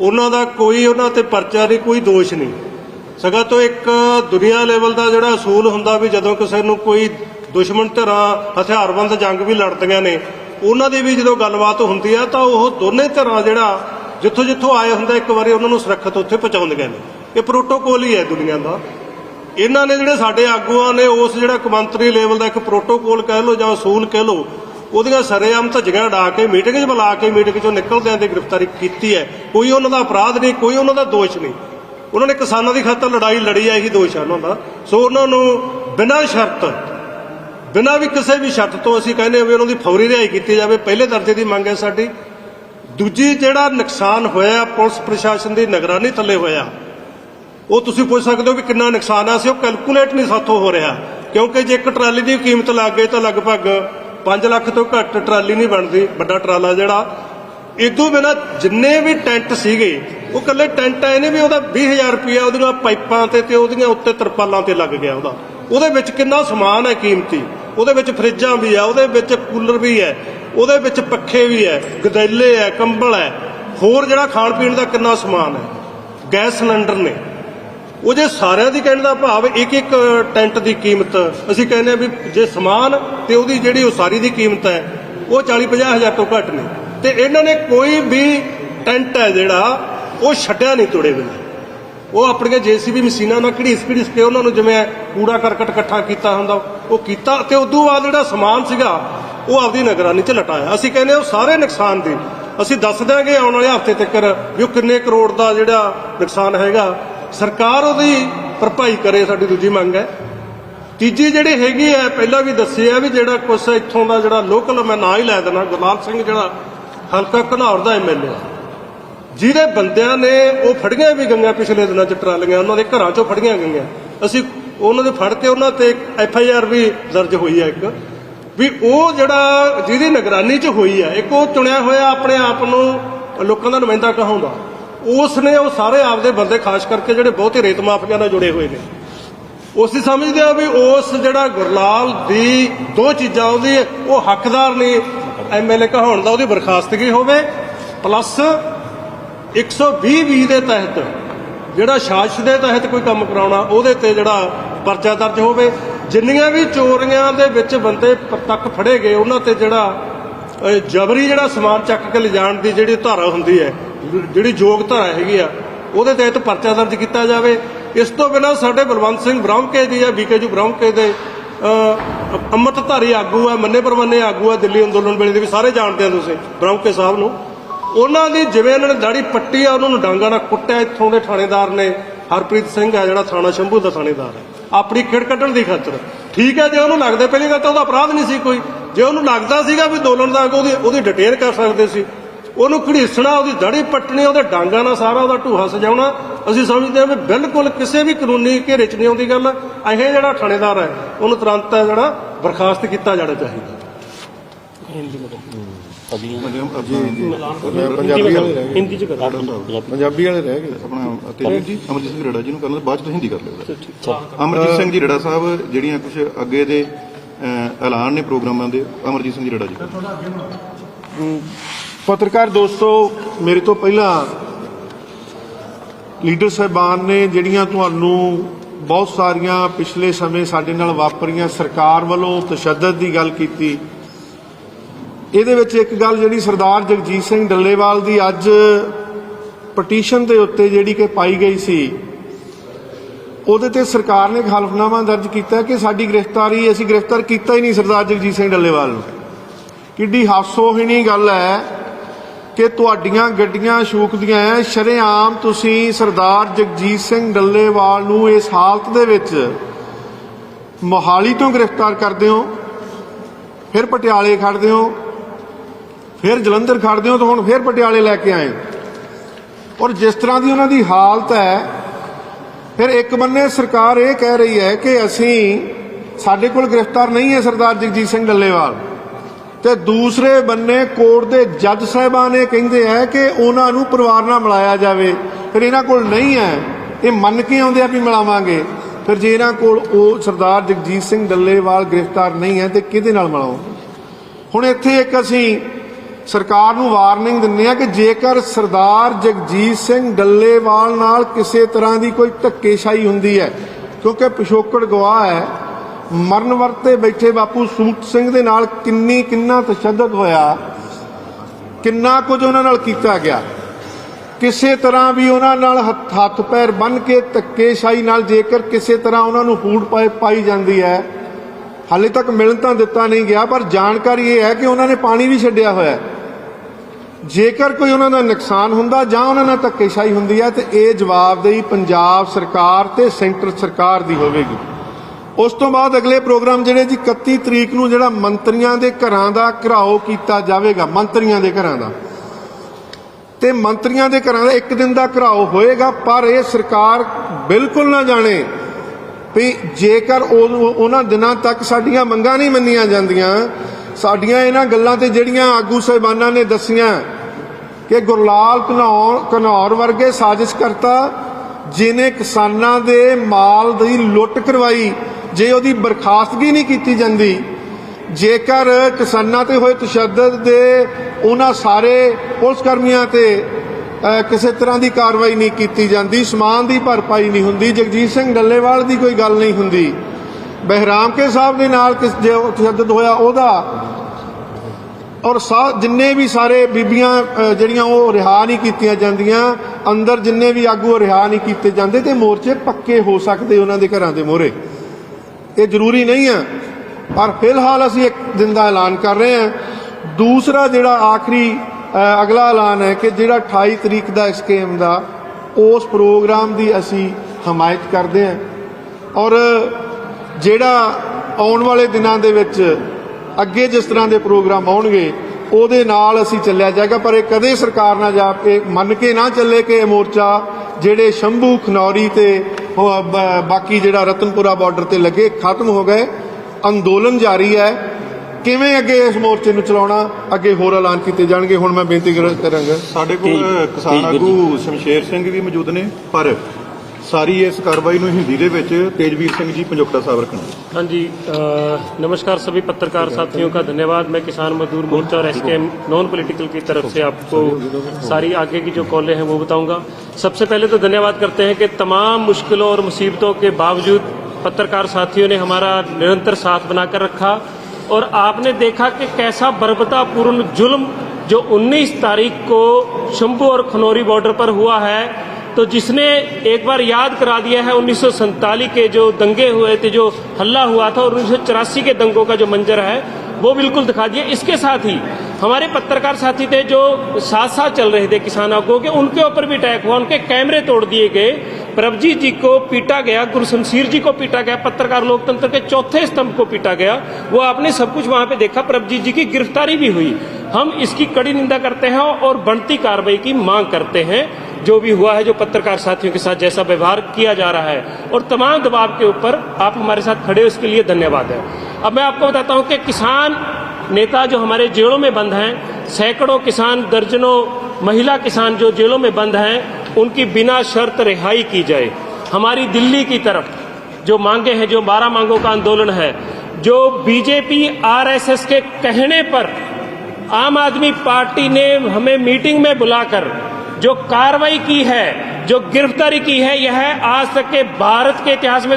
ਉਹਨਾਂ ਦਾ ਕੋਈ ਉਹਨਾਂ ਤੇ ਪਰਚਾ ਨਹੀਂ, ਕੋਈ ਦੋਸ਼ ਨਹੀਂ। ਸਗਾ ਤੋਂ ਇੱਕ ਦੁਨੀਆ ਲੈਵਲ ਦਾ ਜਿਹੜਾ ਅਸੂਲ ਹੁੰਦਾ ਵੀ ਜਦੋਂ ਕਿਸੇ ਨੂੰ ਕੋਈ ਦੁਸ਼ਮਣ ਧਿਰਾਂ, ਹਥਿਆਰਬੰਦ ਜੰਗ ਵੀ ਲੜਦੀਆਂ ਨੇ, ਉਹਨਾਂ ਦੀ ਵੀ ਜਦੋਂ ਗੱਲਬਾਤ ਹੁੰਦੀ ਆ ਤਾਂ ਉਹ ਦੋਨੇ ਧਿਰਾਂ ਜਿਹੜਾ ਜਿੱਥੋਂ ਜਿੱਥੋਂ ਆਏ ਹੁੰਦਾ ਇੱਕ ਵਾਰੀ ਉਹਨਾਂ ਨੂੰ ਸੁਰੱਖਿਅਤ ਉੱਥੇ ਪਹੁੰਚਾਉਂਦੀਆਂ ਨੇ। ਇਹ ਪ੍ਰੋਟੋਕੋਲ ਹੀ ਹੈ ਦੁਨੀਆ ਦਾ। ਇਹਨਾਂ ਨੇ ਜਿਹੜੇ ਸਾਡੇ ਆਗੂਆਂ ਨੇ, ਉਸ ਜਿਹੜਾ ਕਮੰਤਰੀ ਲੈਵਲ ਦਾ ਇੱਕ ਪ੍ਰੋਟੋਕੋਲ ਕਹਿ ਲਓ ਜਾਂ ਅਸੂਲ ਕਹਿ ਲਓ ਉਹਦੀਆਂ ਸਰੇਆਮ ਧੱਜੀਆਂ ਡਾ ਕੇ ਮੀਟਿੰਗ 'ਚ ਬੁਲਾ ਕੇ ਮੀਟਿੰਗ 'ਚੋਂ ਨਿਕਲਦਿਆਂ ਦੀ ਗ੍ਰਿਫਤਾਰੀ ਕੀਤੀ ਹੈ। ਕੋਈ ਉਹਨਾਂ ਦਾ ਅਪਰਾਧ ਨਹੀਂ, ਕੋਈ ਉਹਨਾਂ ਦਾ ਦੋਸ਼ ਨਹੀਂ। ਉਹਨਾਂ ਨੇ ਕਿਸਾਨਾਂ ਦੀ ਖਾਤਰ ਲੜਾਈ ਲੜੀ ਹੈ ਇਹੀ ਦੋਸ਼ ਹੈ ਉਹਨਾਂ ਦਾ। ਸੋ ਉਹਨਾਂ ਨੂੰ ਬਿਨਾਂ ਸ਼ਰਤ, ਬਿਨਾਂ ਵੀ ਕਿਸੇ ਵੀ ਸ਼ਰਤ ਤੋਂ ਅਸੀਂ ਕਹਿੰਦੇ ਹਾਂ ਵੀ ਉਹਨਾਂ ਦੀ ਫੌਰੀ ਰਿਹਾਈ ਕੀਤੀ ਜਾਵੇ। ਪਹਿਲੇ ਦਰਜੇ ਦੀ ਮੰਗ ਹੈ ਸਾਡੀ। ਦੂਜੀ, ਜਿਹੜਾ ਨੁਕਸਾਨ ਹੋਇਆ ਪੁਲਿਸ ਪ੍ਰਸ਼ਾਸਨ ਦੀ ਨਿਗਰਾਨੀ ਥੱਲੇ ਹੋਇਆ। ਉਹ ਤੁਸੀਂ ਪੁੱਛ ਸਕਦੇ ਹੋ ਵੀ ਕਿੰਨਾ ਨੁਕਸਾਨ ਆ। ਸੀ ਉਹ ਕੈਲਕੂਲੇਟ ਨਹੀਂ ਸਾਥੋਂ ਹੋ ਰਿਹਾ। ਕਿਉਂਕਿ ਜੇ ਇੱਕ ਟਰਾਲੀ ਦੀ ਕੀਮਤ ਲੱਗ ਗਈ ਤਾਂ ਲਗਭਗ 5 ਲੱਖ ਤੋਂ ਘੱਟ ਟਰਾਲੀ ਨਹੀਂ ਬਣਦੀ, ਵੱਡਾ ਟਰਾਲਾ ਜਿਹੜਾ। ਇਦੋਂ ਬਿਨਾ ਜਿੰਨੇ ਵੀ ਟੈਂਟ ਸੀਗੇ, ਉਹ ਕੱਲੇ ਟੈਂਟ ਆਏ ਨੇ ਵੀ ਉਹਦਾ 20000 ਰੁਪਇਆ ਉਹਦੀਆਂ ਪਾਈਪਾਂ ਤੇ ਤੇ ਉਹਦੀਆਂ ਉੱਤੇ ਤਰਪਾਲਾਂ ਤੇ ਲੱਗ ਗਿਆ ਉਹਦਾ। ਉਹਦੇ ਵਿੱਚ ਕਿੰਨਾ ਸਮਾਨ ਹੈ ਕੀਮਤੀ? ਉਹਦੇ ਵਿੱਚ ਫਰਿੱਜਾਂ ਵੀ ਆ ਉਹਦੇ ਵਿੱਚ ਕੂਲਰ ਵੀ ਹੈ, ਉਹਦੇ ਵਿੱਚ ਪੱਖੇ ਵੀ ਹੈ, ਗਦੈਲੇ ਹੈ, ਕੰਬਲ ਹੈ। ਹੋਰ ਜਿਹੜਾ ਖਾਣ ਪੀਣ ਦਾ ਕਿੰਨਾ ਸਮਾਨ ਹੈ? ਗੈਸ ਸਿਲੰਡਰ ਨੇ। ਉਹ ਜੇ ਸਾਰਿਆਂ ਦੀ ਕਹਿਣ ਦਾ ਭਾਵ ਇੱਕ ਇੱਕ ਟੈਂਟ ਦੀ ਕੀਮਤ, ਅਸੀਂ ਕਹਿੰਦੇ ਆ ਵੀ ਜੇ ਸਮਾਨ ਤੇ ਉਹਦੀ ਜਿਹੜੀ ਉਸਾਰੀ ਦੀ ਕੀਮਤ ਹੈ, ਉਹ 40 50 ਹਜ਼ਾਰ ਤੋਂ ਘੱਟ ਨਹੀਂ। ਤੇ ਇਹਨਾਂ ਨੇ ਕੋਈ ਵੀ ਟੈਂਟ ਹੈ ਜਿਹੜਾ, ਉਹ ਛੱਡਿਆ ਨਹੀਂ ਤੋੜੇ ਬਿਨਾਂ। ਉਹ ਆਪਣੀਆਂ ਜੀਸੀਬੀ ਮਸ਼ੀਨਾਂ ਨਾਲ ਘੜੀਸ ਘੜੀਸ ਕੇ ਉਹਨਾਂ ਨੂੰ ਜਿਵੇਂ ਕੂੜਾ ਕਰਕਟ ਇਕੱਠਾ ਕੀਤਾ ਹੁੰਦਾ, ਉਹ ਕੀਤਾ ਤੇ ਉਦੋਂ ਬਾਅਦ ਜਿਹੜਾ ਸਮਾਨ ਸੀਗਾ, ਉਹ ਆਪਦੀ ਨਿਗਰਾਨੀ 'ਚ ਲਟਾਇਆ। ਅਸੀਂ ਕਹਿੰਦੇ ਹਾਂ ਉਹ ਸਾਰੇ ਨੁਕਸਾਨ ਦੀ। ਅਸੀਂ ਦੱਸ ਦਿਆਂਗੇ ਆਉਣ ਵਾਲੇ ਹਫ਼ਤੇ ਤੱਕ ਵੀ ਉਹ ਕਿੰਨੇ ਕਰੋੜ ਦਾ ਜਿਹੜਾ ਨੁਕਸਾਨ ਹੈਗਾ ਸਰਕਾਰ ਉਹਦੀ ਭਰਪਾਈ ਕਰੇ, ਸਾਡੀ ਦੂਜੀ ਮੰਗ ਹੈ। ਤੀਜੀ ਜਿਹੜੀ ਹੈਗੀ ਹੈ, ਪਹਿਲਾਂ ਵੀ ਦੱਸਿਆ ਵੀ ਜਿਹੜਾ ਕੁਛ ਇੱਥੋਂ ਦਾ ਜਿਹੜਾ ਲੋਕਲ ਮੈਂ ਨਾਂ ਹੀ ਲੈ ਦੇਣਾ ਗੁਰਲਾਲ ਸਿੰਘ ਜਿਹੜਾ ਹਲਕਾ ਘਨੌਰ ਦਾ ਐਮਐਲਏ ਜਿਹਦੇ ਬੰਦਿਆਂ ਨੇ ਉਹ ਫੜੀਆਂ ਵੀ ਗਈਆਂ ਪਿਛਲੇ ਦਿਨਾਂ ਚ ਟਰਾਲੀਆਂ, ਉਹਨਾਂ ਦੇ ਘਰਾਂ ਚੋਂ ਫੜੀਆਂ ਗਈਆਂ। ਅਸੀਂ ਉਹਨਾਂ ਦੇ ਫੜ ਕੇ ਉਹਨਾਂ ਤੇ ਐਫ ਆਈ ਆਰ ਵੀ ਦਰਜ ਹੋਈ ਹੈ ਇੱਕ। ਵੀ ਉਹ ਜਿਹੜਾ ਜਿਹਦੀ ਨਿਗਰਾਨੀ ਚ ਹੋਈ ਹੈ, ਇੱਕ ਉਹ ਚੁਣਿਆ ਹੋਇਆ ਆਪਣੇ ਆਪ ਨੂੰ ਲੋਕਾਂ ਦਾ ਨੁਮਾਇੰਦਾ ਕਹਾਉਂਦਾ। ਉਸ ਨੇ ਉਹ ਸਾਰੇ ਆਪਦੇ ਬੰਦੇ ਖਾਸ ਕਰਕੇ ਜਿਹੜੇ ਬਹੁਤੇ ਰੇਤ ਮਾਫੀਆ ਨਾਲ ਜੁੜੇ ਹੋਏ ਨੇ। ਉਸ ਸਮਝਦੇ ਆ ਵੀ ਉਸ ਜਿਹੜਾ ਗੁਰਲਾਲ ਦੀ ਦੋ ਚੀਜ਼ਾਂ ਉਹਦੀ, ਉਹ ਹੱਕਦਾਰ ਨਹੀਂ ਐਮਐਲਏ ਕਹਾਉਣ ਦਾ ਉਹਦੀ ਬਰਖਾਸਤਗੀ ਹੋਵੇ, ਪਲੱਸ 120 ਵੀ ਦੇ ਤਹਿਤ ਜਿਹੜਾ ਸਾਜ਼ਿਸ਼ ਦੇ ਤਹਿਤ ਕੋਈ ਕੰਮ ਕਰਾਉਣਾ, ਉਹਦੇ ਤੇ ਜਿਹੜਾ ਪਰਚਾ ਦਰਜ ਹੋਵੇ। ਜਿੰਨੀਆਂ ਵੀ ਚੋਰੀਆਂ ਦੇ ਵਿੱਚ ਬੰਦੇ ਤੱਕ ਫੜੇ ਗਏ, ਉਹਨਾਂ ਤੇ ਜਿਹੜਾ ਜਬਰੀ ਜਿਹੜਾ ਸਮਾਨ ਚੱਕ ਕੇ ਲਿਜਾਣ ਦੀ ਜਿਹੜੀ ਧਾਰਾ ਹੁੰਦੀ ਹੈ ਜਿਹੜੀ ਯੋਗ ਹੈਗੀ ਆ, ਉਹਦੇ ਤਹਿਤ ਪਰਚਾ ਦਰਜ ਕੀਤਾ ਜਾਵੇ। ਇਸ ਤੋਂ ਬਿਨਾਂ ਸਾਡੇ ਬਲਵੰਤ ਸਿੰਘ ਬ੍ਰਾਹਮਕੇ ਜੀ ਆ ਬੀਕੇਜੂ ਬ੍ਰਹਮਕੇ ਦੇ ਅੰਮ੍ਰਿਤਧਾਰੀ ਆਗੂ ਆ, ਮੰਨੇ ਪਰਮੰਨੇ ਆਗੂ ਆ ਦਿੱਲੀ ਅੰਦੋਲਨ ਵੇਲੇ ਦੇ ਵੀ ਸਾਰੇ ਜਾਣਦੇ ਆ ਤੁਸੀਂ ਬ੍ਰਹਮਕੇ ਸਾਹਿਬ ਨੂੰ। ਉਹਨਾਂ ਦੀ ਜਿਵੇਂ ਉਹਨਾਂ ਨੇ ਦਾੜੀ ਪੱਟੀ ਆ, ਉਹਨਾਂ ਨੂੰ ਡਾਂਗਾ ਨਾਲ ਕੁੱਟਿਆ ਇੱਥੋਂ ਦੇ ਥਾਣੇਦਾਰ ਨੇ। ਹਰਪ੍ਰੀਤ ਸਿੰਘ ਆ, ਜਿਹੜਾ ਥਾਣਾ ਸ਼ੰਭੂ ਦਾ ਥਾਣੇਦਾਰ ਹੈ। ਆਪਣੀ ਖੇਡ ਕੱਢਣ ਦੀ ਖਾਤਰ। ਠੀਕ ਹੈ, ਜੇ ਉਹਨੂੰ ਲੱਗਦਾ ਪਹਿਲੀ ਗੱਲ ਤਾਂ ਉਹਦਾ ਅਪਰਾਧ ਨਹੀਂ ਸੀ ਕੋਈ। ਜੇ ਉਹਨੂੰ ਲੱਗਦਾ ਸੀਗਾ ਵੀ ਅੰਦੋਲਨ ਦਾ ਉਹਦੀ ਉਹਦੀ ਡਿਟੇਲ ਕਰ ਸਕਦੇ ਸੀ। ਉਹਨੂੰ ਘੜੀਸਣਾ ਉਹਦੀ ਦਾੜੀ ਪੱਟਣੀ ਉਹਦੇ ਡਾਂਗਾ ਨਾਲ ਸਾਰਾ ਉਹਦਾ ਢੂਹਾ ਸਜਾਉਣਾ। ਅਸੀਂ ਸਮਝਦੇ ਹਾਂ ਵੀ ਬਿਲਕੁਲ ਕਿਸੇ ਵੀ ਕਾਨੂੰਨੀ ਘੇਰੇ 'ਚ ਨਹੀਂ ਆਉਂਦੀ ਗੱਲ। ਇਹ ਜਿਹੜਾ ਥਾਣੇਦਾਰ ਹੈ ਉਹਨੂੰ ਤੁਰੰਤ ਹੈ ਜਿਹੜਾ ਬਰਖਾਸਤ ਕੀਤਾ ਜਾਣਾ ਚਾਹੀਦਾ। ਪੰਜਾਬੀ ਵਾਲੇ ਰਹਿ ਗਏ। ਹਿੰਦੀ ਚ ਕਰੋ ਪੰਜਾਬੀ ਵਾਲੇ ਰਹਿ ਗਏ। ਆਪਣਾ ਤੇਜਵੀਰ ਜੀ ਅਮਰਜੀਤ ਸਿੰਘ ਰੜਾ ਜੀ ਨੂੰ ਕਰਨਾ ਬਾਅਦ ਚ ਤੁਸੀਂ ਹਿੰਦੀ ਕਰ ਲਿਓ ਅਮਰਜੀਤ ਸਿੰਘ ਜੀ ਰੜਾ ਸਾਹਿਬ ਜਿਹੜੀਆਂ ਕੁਝ ਅੱਗੇ ਦੇ ਐਲਾਨ ਨੇ ਪ੍ਰੋਗਰਾਮਾਂ ਦੇ ਅਮਰਜੀਤ ਸਿੰਘ ਜੀ ਰੜਾ ਜੀ। ਪੱਤਰਕਾਰ ਦੋਸਤੋ, ਮੇਰੇ ਤੋਂ ਪਹਿਲਾਂ ਲੀਡਰ ਸਾਹਿਬਾਨ ਨੇ ਜਿਹੜੀਆਂ ਤੁਹਾਨੂੰ ਬਹੁਤ ਸਾਰੀਆਂ ਪਿਛਲੇ ਸਮੇਂ ਸਾਡੇ ਨਾਲ ਵਾਪਰੀਆਂ ਸਰਕਾਰ ਵੱਲੋਂ ਤਸ਼ੱਦਦ ਦੀ ਗੱਲ ਕੀਤੀ, ਇਹਦੇ ਵਿੱਚ ਇੱਕ ਗੱਲ ਜਿਹੜੀ ਸਰਦਾਰ ਜਗਜੀਤ ਸਿੰਘ ਡੱਲੇਵਾਲ ਦੀ ਅੱਜ ਪਟੀਸ਼ਨ ਦੇ ਉੱਤੇ ਜਿਹੜੀ ਕਿ ਪਾਈ ਗਈ ਸੀ, ਉਹਦੇ ਤੇ ਸਰਕਾਰ ਨੇ ਇੱਕ ਹਲਫਨਾਮਾ ਦਰਜ ਕੀਤਾ ਕਿ ਸਾਡੀ ਗ੍ਰਿਫਤਾਰੀ ਅਸੀਂ ਗ੍ਰਿਫਤਾਰ ਕੀਤਾ ਹੀ ਨਹੀਂ ਸਰਦਾਰ ਜਗਜੀਤ ਸਿੰਘ ਡੱਲੇਵਾਲ ਨੂੰ। ਕਿੱਡੀ ਹਾਸੋਹੀਣੀ ਗੱਲ ਹੈ ਕਿ ਤੁਹਾਡੀਆਂ ਗੱਡੀਆਂ ਸ਼ੂਕਦੀਆਂ ਐ। ਸ਼ਰੇਆਮ ਤੁਸੀਂ ਸਰਦਾਰ ਜਗਜੀਤ ਸਿੰਘ ਡੱਲੇਵਾਲ ਨੂੰ ਇਸ ਹਾਲਤ ਦੇ ਵਿੱਚ ਮੋਹਾਲੀ ਤੋਂ ਗ੍ਰਿਫਤਾਰ ਕਰਦੇ ਹੋ, ਫਿਰ ਪਟਿਆਲੇ ਖੜਦੇ ਹੋ, ਫਿਰ ਜਲੰਧਰ ਖੜਦੇ ਹੋ, ਤਾਂ ਹੁਣ ਫਿਰ ਪਟਿਆਲੇ ਲੈ ਕੇ ਆਏ। ਔਰ ਜਿਸ ਤਰ੍ਹਾਂ ਦੀ ਉਹਨਾਂ ਦੀ ਹਾਲਤ ਹੈ ਫਿਰ ਇੱਕ ਬੰਨੇ ਸਰਕਾਰ ਇਹ ਕਹਿ ਰਹੀ ਹੈ ਕਿ ਅਸੀਂ ਸਾਡੇ ਕੋਲ ਗ੍ਰਿਫਤਾਰ ਨਹੀਂ ਹੈ ਸਰਦਾਰ ਜਗਜੀਤ ਸਿੰਘ ਡੱਲੇਵਾਲ। ਤੇ ਦੂਸਰੇ ਬੰਨੇ ਕੋਰਟ ਦੇ ਜੱਜ ਸਾਹਿਬਾਨ ਇਹ ਕਹਿੰਦੇ ਆ ਕਿ ਉਹਨਾਂ ਨੂੰ ਪਰਿਵਾਰ ਨਾਲ ਮਿਲਾਇਆ ਜਾਵੇ। ਫਿਰ ਇਹਨਾਂ ਕੋਲ ਨਹੀਂ ਹੈ। ਇਹ ਮੰਨ ਕੇ ਆਉਂਦੇ ਆ ਵੀ ਮਿਲਾਵਾਂਗੇ। ਫਿਰ ਜੇ ਇਹਨਾਂ ਕੋਲ ਉਹ ਸਰਦਾਰ ਜਗਜੀਤ ਸਿੰਘ ਡੱਲੇਵਾਲ ਗ੍ਰਿਫਤਾਰ ਨਹੀਂ ਹੈ ਤੇ ਕਿਹਦੇ ਨਾਲ ਮਿਲਾਓ? ਹੁਣ ਇੱਥੇ ਇੱਕ ਅਸੀਂ ਸਰਕਾਰ ਨੂੰ ਵਾਰਨਿੰਗ ਦਿੰਦੇ ਆ ਕਿ ਜੇਕਰ ਸਰਦਾਰ ਜਗਜੀਤ ਸਿੰਘ ਡੱਲੇਵਾਲ ਨਾਲ ਕਿਸੇ ਤਰ੍ਹਾਂ ਦੀ ਕੋਈ ਧੱਕੇਸ਼ਾਹੀ ਹੁੰਦੀ ਹੈ, ਕਿਉਂਕਿ ਪਿਛੋਕੜ ਗਵਾਹ ਹੈ ਮਰਨ ਵਰਤੇ ਬੈਠੇ ਬਾਪੂ ਸੂਤ ਸਿੰਘ ਦੇ ਨਾਲ ਕਿੰਨੀ ਕਿੰਨਾ ਤਸ਼ੱਦਦ ਹੋਇਆ, ਕਿੰਨਾ ਕੁਝ ਉਹਨਾਂ ਨਾਲ ਕੀਤਾ ਗਿਆ। ਕਿਸੇ ਤਰ੍ਹਾਂ ਵੀ ਉਹਨਾਂ ਨਾਲ ਹੱਥ- ਪੈਰ ਬੰਨ ਕੇ ਧੱਕੇਸ਼ਾਹੀ ਨਾਲ ਜੇਕਰ ਕਿਸੇ ਤਰ੍ਹਾਂ ਉਹਨਾਂ ਨੂੰ ਫੂਡ ਪਾਈ ਪਾਈ ਜਾਂਦੀ ਹੈ, ਹਾਲੇ ਤੱਕ ਮਿਲਣ ਤਾਂ ਦਿੱਤਾ ਨਹੀਂ ਗਿਆ, ਪਰ ਜਾਣਕਾਰੀ ਇਹ ਹੈ ਕਿ ਉਹਨਾਂ ਨੇ ਪਾਣੀ ਵੀ ਛੱਡਿਆ ਹੋਇਆ ਹੈ। ਜੇਕਰ ਕੋਈ ਉਹਨਾਂ ਦਾ ਨੁਕਸਾਨ ਹੁੰਦਾ ਜਾਂ ਉਹਨਾਂ ਨਾਲ ਧੱਕੇਸ਼ਾਹੀ ਹੁੰਦੀ ਹੈ, ਤੇ ਇਹ ਜਵਾਬਦੇਹੀ ਪੰਜਾਬ ਸਰਕਾਰ ਤੇ ਸੈਂਟਰ ਸਰਕਾਰ ਦੀ ਹੋਵੇਗੀ। ਉਸ ਤੋਂ ਬਾਅਦ ਅਗਲੇ ਪ੍ਰੋਗਰਾਮ ਜਿਹੜੇ ਜੀ 31 ਤਰੀਕ ਨੂੰ ਜਿਹੜਾ ਮੰਤਰੀਆਂ ਦੇ ਘਰਾਂ ਦਾ ਘਰਾਓ ਕੀਤਾ ਜਾਵੇਗਾ, ਮੰਤਰੀਆਂ ਦੇ ਘਰਾਂ ਦਾ। ਤੇ ਮੰਤਰੀਆਂ ਦੇ ਘਰਾਂ ਦਾ ਇੱਕ ਦਿਨ ਦਾ ਘਰਾਓ ਹੋਏਗਾ, ਪਰ ਇਹ ਸਰਕਾਰ ਬਿਲਕੁਲ ਨਾ ਜਾਣੇ ਵੀ ਜੇਕਰ ਉਹ- ਉਹਨਾਂ ਦਿਨਾਂ ਤੱਕ ਸਾਡੀਆਂ ਮੰਗਾਂ ਨਹੀਂ ਮੰਨੀਆਂ ਜਾਂਦੀਆਂ, ਸਾਡੀਆਂ ਇਹਨਾਂ ਗੱਲਾਂ ਤੇ ਜਿਹੜੀਆਂ ਆਗੂ ਸਾਹਿਬਾਨਾਂ ਨੇ ਦੱਸੀਆਂ, ਕਿ ਗੁਰਲਾਲ ਘਨੌਰ ਘਨੌਰ ਵਰਗੇ ਸਾਜ਼ਿਸ਼ ਕਰਤਾ ਜਿਨੇ ਕਿਸਾਨਾਂ ਦੇ ਮਾਲ ਦੀ ਲੁੱਟ ਕਰਵਾਈ ਜੇ ਉਹਦੀ ਬਰਖਾਸਤਗੀ ਨਹੀਂ ਕੀਤੀ ਜਾਂਦੀ, ਜੇਕਰ ਕਿਸਾਨਾਂ ਤੇ ਹੋਏ ਤਸ਼ੱਦਦ ਦੇ ਉਹਨਾਂ ਸਾਰੇ ਪੁਲਿਸ ਕਰਮੀਆਂ ਤੇ ਕਿਸੇ ਤਰ੍ਹਾਂ ਦੀ ਕਾਰਵਾਈ ਨਹੀਂ ਕੀਤੀ ਜਾਂਦੀ, ਸਮਾਨ ਦੀ ਭਰਪਾਈ ਨਹੀਂ ਹੁੰਦੀ, ਜਗਜੀਤ ਸਿੰਘ ਡੱਲੇਵਾਲ ਦੀ ਕੋਈ ਗੱਲ ਨਹੀਂ ਹੁੰਦੀ, ਬਹਿਰਾਮ ਕੇ ਸਾਹਿਬ ਦੇ ਨਾਲ ਕਿਸ, ਜੇ ਤਸ਼ੱਦਦ ਹੋਇਆ ਉਹਦਾ, ਔਰ ਜਿੰਨੇ ਵੀ ਸਾਰੇ ਬੀਬੀਆਂ ਜਿਹੜੀਆਂ ਉਹ ਰਿਹਾ ਨਹੀਂ ਕੀਤੀਆਂ ਜਾਂਦੀਆਂ, ਅੰਦਰ ਜਿੰਨੇ ਵੀ ਆਗੂ ਉਹ ਰਿਹਾ ਨਹੀਂ ਕੀਤੇ ਜਾਂਦੇ, ਤੇ ਮੋਰਚੇ ਪੱਕੇ ਹੋ ਸਕਦੇ ਉਹਨਾਂ ਦੇ ਘਰਾਂ ਦੇ ਮੋਹਰੇ। ਇਹ ਜ਼ਰੂਰੀ ਨਹੀਂ ਹੈ। ਪਰ ਫਿਲਹਾਲ ਅਸੀਂ ਇੱਕ ਦਿਨ ਦਾ ਐਲਾਨ ਕਰ ਰਹੇ ਹਾਂ। ਦੂਸਰਾ ਜਿਹੜਾ ਆਖਰੀ ਅਗਲਾ ਐਲਾਨ ਹੈ ਕਿ ਜਿਹੜਾ 28 ਤਰੀਕ ਦਾ ਇਸ ਐਸਕੇਐਮ ਦਾ, ਉਸ ਪ੍ਰੋਗਰਾਮ ਦੀ ਅਸੀਂ ਹਮਾਇਤ ਕਰਦੇ ਹਾਂ। ਔਰ ਜਿਹੜਾ ਆਉਣ ਵਾਲੇ ਦਿਨਾਂ ਦੇ ਵਿੱਚ ਅੱਗੇ ਜਿਸ ਤਰ੍ਹਾਂ ਦੇ ਪ੍ਰੋਗਰਾਮ ਆਉਣਗੇ, ਉਹਦੇ ਨਾਲ ਅਸੀਂ ਚੱਲਿਆ ਜਾਏਗਾ। ਪਰ ਇਹ ਕਦੇ ਸਰਕਾਰ ਨਾ ਜਾ ਕੇ, ਮੰਨ ਕੇ ਨਾ ਚੱਲੇ ਕਿ ਇਹ ਮੋਰਚਾ ਜਿਹੜੇ ਸ਼ੰਭੂ ਖਨੌਰੀ ਤੇ ਬਾਕੀ ਜਿਹੜਾ ਰਤਨਪੁਰਾ ਬਾਰਡਰ ਤੇ ਲੱਗੇ ਖਤਮ ਹੋ ਗਏ। ਅੰਦੋਲਨ ਜਾਰੀ ਹੈ। ਕਿਵੇਂ ਅੱਗੇ ਇਸ ਮੋਰਚੇ ਨੂੰ ਚਲਾਉਣਾ? ਅੱਗੇ ਹੋਰ ਐਲਾਨ ਕੀਤੇ ਜਾਣਗੇ। ਹੁਣ ਮੈਂ ਬੇਨਤੀ ਕਰ- ਕਰਾਂਗਾ। ਸਾਡੇ ਕੋਲ ਕਿਸਾਨ ਆਗੂ ਸ਼ਮਸ਼ੇਰ ਸਿੰਘ ਵੀ ਮੌਜੂਦ ਨੇ ਪਰ ਸਾਰੀ ਇਸ ਕਾਰਵਾਈ ਨੂੰ ਹਿੰਦੀ ਦੇ ਵਿੱਚ ਤੇਜਵੀਰ ਸਿੰਘ ਜੀ ਪੰਜੋਕੜਾ ਸਾਹਿਬ ਰੱਖਣਗੇ हाँ जी अ, नमस्कार सभी पत्रकार साथियों का धन्यवाद मैं किसान मजदूर मोर्चा और एसकेएम नॉन पॉलिटिकल की तरफ से आपको सारी आगे की जो कॉलें हैं वो बताऊंगा सबसे पहले तो धन्यवाद करते हैं कि तमाम मुश्किलों और मुसीबतों के बावजूद पत्रकार साथियों ने हमारा निरंतर साथ बनाकर रखा और आपने देखा कि कैसा बर्बरतापूर्ण जुल्म जो 19 तारीख को शंभू और खनौरी बॉर्डर पर हुआ है तो जिसने एक बार याद करा दिया है, उन्नीस के जो दंगे हुए थे, जो हल्ला हुआ था, और उन्नीस सौ चौरासी के दंगों का जो मंजर है, वो बिल्कुल दिखा दिया। इसके साथ ही हमारे पत्रकार साथी थे, जो साथ साथ चल रहे थे किसान आगुओं के उनके ऊपर भी अटैक हुआ, उनके कैमरे तोड़ दिए गए। प्रभजीत जी को पीटा गया गुरु शमशीर जी को पीटा गया, पत्रकार लोकतंत्र के चौथे स्तंभ को पीटा गया। वो आपने सब कुछ वहाँ पे देखा, प्रभजीत जी की गिरफ्तारी भी हुई। हम इसकी कड़ी निंदा करते हैं और बढ़ती कार्रवाई की मांग करते हैं। जो भी हुआ है, जो पत्रकार साथियों के साथ जैसा व्यवहार किया जा रहा है और तमाम दबाव के ऊपर आप हमारे साथ खड़े हो इसके लिए धन्यवाद है। अब मैं आपको बताता हूँ कि किसान नेता जो हमारे जेलों में बंद हैं, सैकड़ों किसान, दर्जनों महिला किसान जो जेलों में बंद हैं, उनकी बिना शर्त रिहाई की जाए। हमारी दिल्ली की तरफ़ जो मांगे हैं, जो बारह मांगों का आंदोलन है, जो बीजेपी, आरएसएस के कहने पर आम आदमी पार्टी ने हमें मीटिंग में बुलाकर जो कार्रवाई की है, जो गिरफ्तारी की है, यह आज तक के भारत के इतिहास में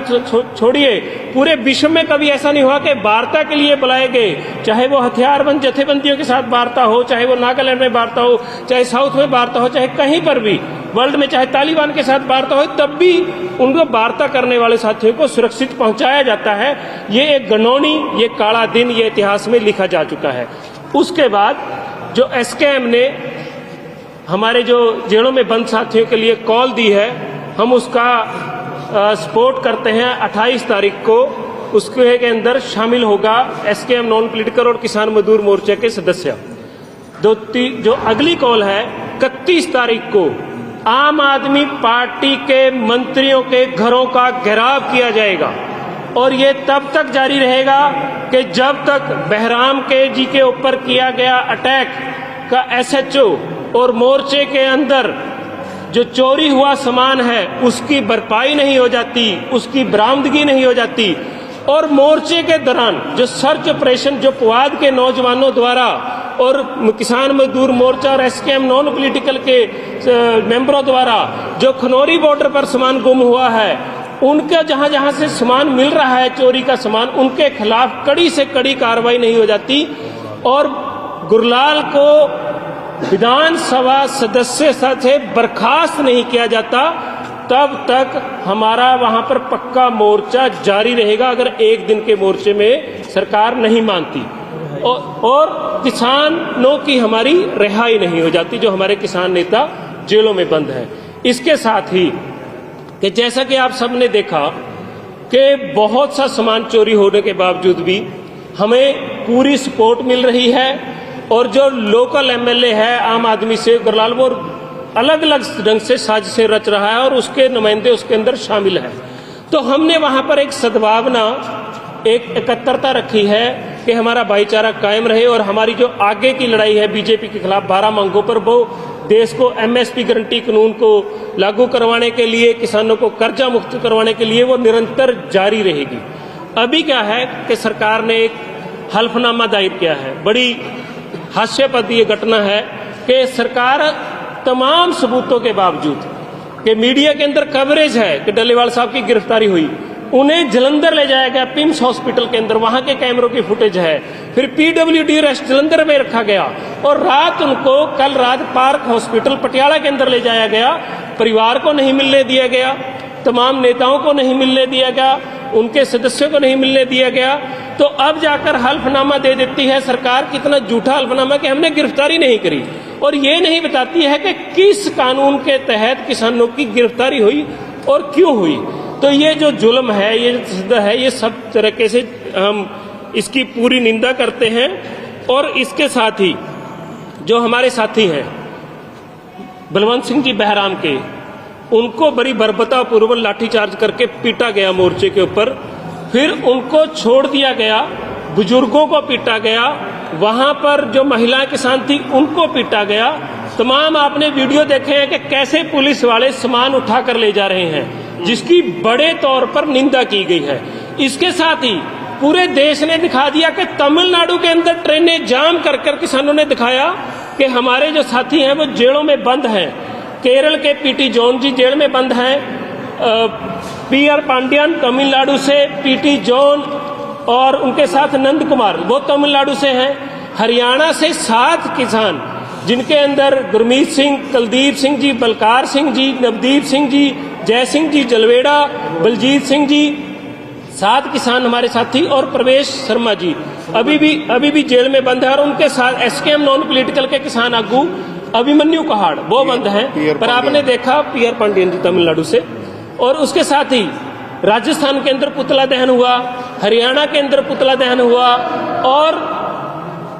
छोड़िए। पूरे विश्व में कभी ऐसा नहीं हुआ कि वार्ता के लिए बुलाए गए। चाहे वो हथियारबंद जथेबंदियों के साथ वार्ता हो, चाहे वो नागालैंड में वार्ता हो, चाहे साउथ में वार्ता हो, चाहे कहीं पर भी, वर्ल्ड में चाहे तालिबान के साथ वार्ता हो, तब भी उनको वार्ता करने वाले साथियों को सुरक्षित पहुँचाया जाता है। ये एक गनौनी ये काला दिन, ये इतिहास में लिखा जा चुका है। उसके बाद जो एसकेएम ने हमारे जो जेलों में बंद साथियों के लिए कॉल दी है, हम उसका सपोर्ट करते हैं 28 तारीख को। उसके के अंदर शामिल होगा एसकेएम नॉन पॉलिटिकल और किसान मजदूर मोर्चे के सदस्य। ती- जो अगली कॉल है, इकतीस तारीख को, आम आदमी पार्टी के मंत्रियों के घरों का घेराव किया जाएगा। और ये तब तक जारी रहेगा कि जब तक बहराम के जी के ऊपर किया गया अटैक का एसएचओ और मोर्चे के अंदर जो चोरी हुआ सामान है, उसकी भरपाई नहीं हो जाती, उसकी बरामदगी नहीं हो जाती। और मोर्चे के दौरान जो सर्च ऑपरेशन, जो पुआध के नौजवानों द्वारा और किसान मजदूर मोर्चा और एसकेएम नॉन पॉलिटिकल के मेंबरों द्वारा जो खनौरी बॉर्डर पर सामान गुम हुआ है, उनका जहाँ जहाँ से सामान मिल रहा है, चोरी का सामान, उनके खिलाफ कड़ी से कड़ी कार्रवाई नहीं हो जाती। और गुरलाल को विधानसभा सदस्य से बर्खास्त नहीं किया जाता तब तक हमारा वहाँ पर पक्का मोर्चा जारी रहेगा अगर एक दिन के मोर्चे में सरकार नहीं मानती। और, किसानों की हमारी रिहाई नहीं हो जाती जो हमारे किसान नेता जेलों में बंद है। इसके साथ ही कि जैसा कि आप सबने देखा कि बहुत सा सामान चोरी होने के बावजूद भी हमें पूरी सपोर्ट मिल रही है और जो लोकल एमएलए है, आम आदमी से, गुरलाल, वो अलग अलग ढंग से साजिशें रच रहा है और उसके नुमाइंदे उसके अंदर शामिल हैं। तो हमने वहाँ पर एक सद्भावना, एक एकत्रता रखी है कि हमारा भाईचारा कायम रहे और हमारी जो आगे की लड़ाई है बीजेपी के खिलाफ बारह मांगों पर, वो देश को एमएसपी गारंटी कानून को लागू करवाने के लिए, किसानों को कर्जा मुक्त करवाने के लिए वो निरंतर जारी रहेगी। अभी क्या है कि सरकार ने एक हल्फनामा दायर किया है। बड़ी हास्यपद ये घटना है कि सरकार तमाम सबूतों के बावजूद कि मीडिया के अंदर कवरेज है कि डल्लेवाल साहब की गिरफ्तारी हुई, उन्हें जलंधर ले जाया गया, पिम्स हॉस्पिटल के अंदर, वहाँ के कैमरों की फुटेज है। फिर पीडब्ल्यू डी रेस्ट जलंधर में रखा गया और रात उनको कल रात पार्क हॉस्पिटल पटियाला के अंदर ले जाया गया, परिवार को नहीं मिलने दिया गया। तमाम नेताओं को नहीं मिलने दिया गया, उनके सदस्यों को नहीं मिलने दिया गया। तो अब जाकर हल्फनामा दे देती है सरकार कितना झूठा हल्फनामा कि हमने गिरफ्तारी नहीं करी। और ये नहीं बताती है कि किस कानून के तहत किसानों की गिरफ्तारी हुई और क्यों हुई। तो ये जो जुल्म है, ये जो है, ये सब तरीके से हम इसकी पूरी निंदा करते हैं। और इसके साथ ही जो हमारे साथी हैं, बलवंत सिंह जी बहराम के उनको बड़ी बर्बता पूर्वक लाठीचार्ज करके पीटा गया मोर्चे के ऊपर। फिर उनको छोड़ दिया गया, बुज़ुर्गों को पीटा गया, वहाँ पर जो महिला किसान थी, उनको पीटा गया। तमाम आपने वीडियो देखे हैं कि कैसे पुलिस वाले सामान उठा कर ले जा रहे हैं, जिसकी बड़े तौर पर निंदा की गई है। इसके साथ ही पूरे देश ने दिखा दिया कि तमिलनाडु के अंदर ट्रेनें जाम कर कर किसानों ने दिखाया कि हमारे जो साथी हैं, वो जेलों में बंद हैं। केरल के पीटी जॉन जी जेल में बंद हैं। पी आर पांड्यन तमिलनाडु से पीटी जॉन और उनके साथ नंद कुमार, वो तमिलनाडु से हैं। हरियाणा से सात किसान, जिनके अंदर गुरमीत सिंह, कुलदीप सिंह जी, बलकार सिंह जी, नवदीप सिंह जी, जय सिंह जी, जलवेड़ा, बलजीत सिंह जी, सात किसान हमारे साथी और प्रवेश शर्मा जी। अभी भी अभी भी जेल में बंद है और उनके साथ एसकेएम नॉन पॉलिटिकल के किसान आगू अभिमन्यु कहाड़ वो बंद है पर आपने। देखा पीयर पांडियन जी तमिलनाडु से। और उसके साथ ही राजस्थान के अंदर पुतला दहन हुआ हरियाणा के अंदर पुतला दहन हुआ और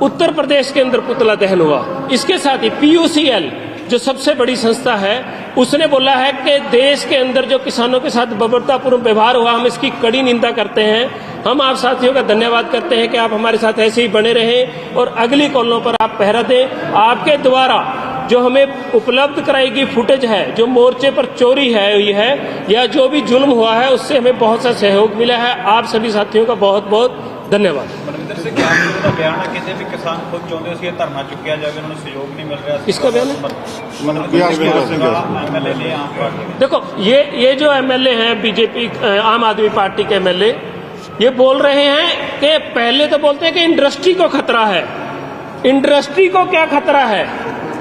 उत्तर प्रदेश के अंदर पुतला दहन हुआ। इसके साथ ही पीयूसीएल जो सबसे बड़ी संस्था है उसने बोला है कि देश के अंदर जो किसानों के साथ बबरतापूर्ण व्यवहार हुआ हम इसकी कड़ी निंदा करते हैं। हम आप साथियों का धन्यवाद करते हैं कि आप हमारे साथ ऐसे ही बने रहें और अगली कॉलों पर आप पहरा दें। आपके द्वारा जो हमें उपलब्ध कराई गई फुटेज है जो मोर्चे पर चोरी है हुई है या जो भी जुल्म हुआ है उससे हमें बहुत सा सहयोग मिला है। आप सभी साथियों का बहुत बहुत धन्यवाद इसका बयान देखो ये ये जो एमएलए हैं बीजेपी आम आदमी पार्टी के एमएलए ये बोल रहे हैं कि पहले तो बोलते हैं कि इंडस्ट्री को खतरा है। इंडस्ट्री को क्या खतरा है?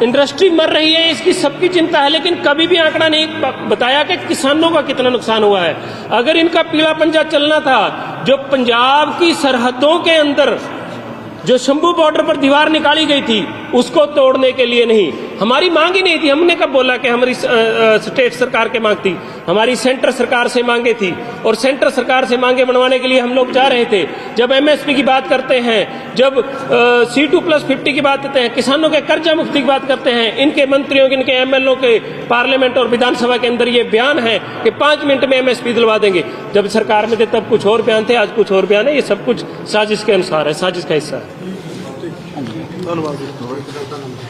इंडस्ट्री मर रही है, इसकी सबकी चिंता है, लेकिन कभी भी आंकड़ा नहीं बताया कि किसानों का कितना नुकसान हुआ है। अगर इनका पीला पंजा चलना था, जो पंजाब की सरहदों के अंदर, जो शंभू बॉर्डर पर दीवार निकाली गई थी, उसको तोड़ने के लिए नहीं। हमारी मांग ही नहीं थी। हमने कब बोला कि हमारी स्टेट सरकार की मांग थी? हमारी सेंटर सरकार से मांगे थी। और सेंटर सरकार से मांगे बनवाने के लिए हम लोग जा रहे थे। जब एमएसपी की बात करते हैं, जब सी टू प्लस फिफ्टी की बात करते हैं, किसानों के कर्जा मुक्ति की बात करते हैं, इनके मंत्रियों के इनके एमएलओ के पार्लियामेंट और विधानसभा के अंदर ये बयान है कि पाँच मिनट में एमएसपी दिलवा देंगे। जब सरकार में थे, तब कुछ और बयान थे, आज कुछ और बयान है। ये सब कुछ साजिश के अनुसार है, साजिश का हिस्सा है। धन्यवाद।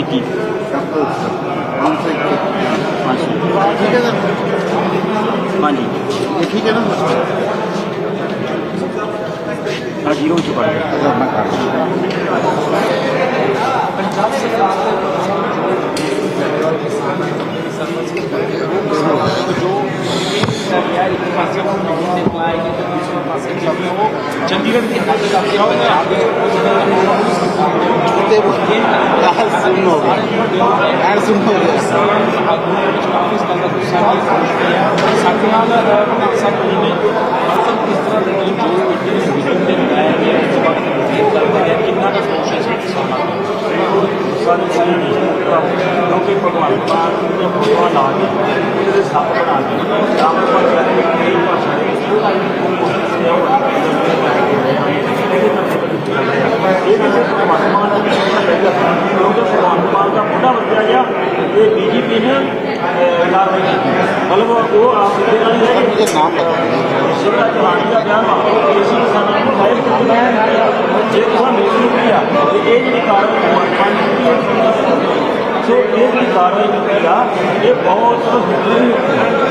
ਇੱਕੀ ਪੰਜ ਸੌ ਹਾਂਜੀ ਇਹ ਠੀਕ ਹੈ ਨਾ ਆ ਜੀਰੋ ਚ ਪੜ ਗਿਆ ਕਿਉਂਕਿ ਭਗਵਾਨ ਮਾਨ ਨੇ ਭਗਵਾਨ ਲਾ ਕੇ ਉਹਦੇ ਸੱਪ ਬਣਾ ਕੇ ਰਾਮ ਪਰ ਕਰੇ ਕਈ ਭਾਸ਼ਾ ਦੇ ਇਹ ਕਿਸੇ ਭਗਵਾਨ ਮਾਨ ਦਾ ਕਿਉਂਕਿ ਭਗਵਾਨ ਮਾਨ ਦਾ ਬੁੱਢਾ ਬੱਚਾ ਗਿਆ ਇਹ ਬੀਜੇਪੀ ਨੇ ਅਹ, ਲਾ ਰਹੀ ਹੈ ਮਤਲਬ ਉਹ ਆਪ ਦੇ ਨਾਲ ਹੀ ਹੈ ਕਿ ਨਾਮ ਸਿਵਰਾ ਚਲਾਣੀ ਦਾ ਬਿਆਨ ਵਾ ਇਸ ਕਿਸਾਨਾਂ ਨੂੰ ਫਾਇਰ ਕੀਤਾ ਜੇ ਕਿਸਾਨ ਨਹੀਂ ਕੀਤਾ ਤੇ ਇਹ ਜਿਹੜੀ ਕਾਰਨ ਭਗਵਾਨ ਮਾਨ ਦੀ ਹੈ ਸੋ ਇਹ ਜਿਹੜੀ ਕਾਰਵਾਈ ਕੀਤੀ ਆ, ਇਹ ਬਹੁਤ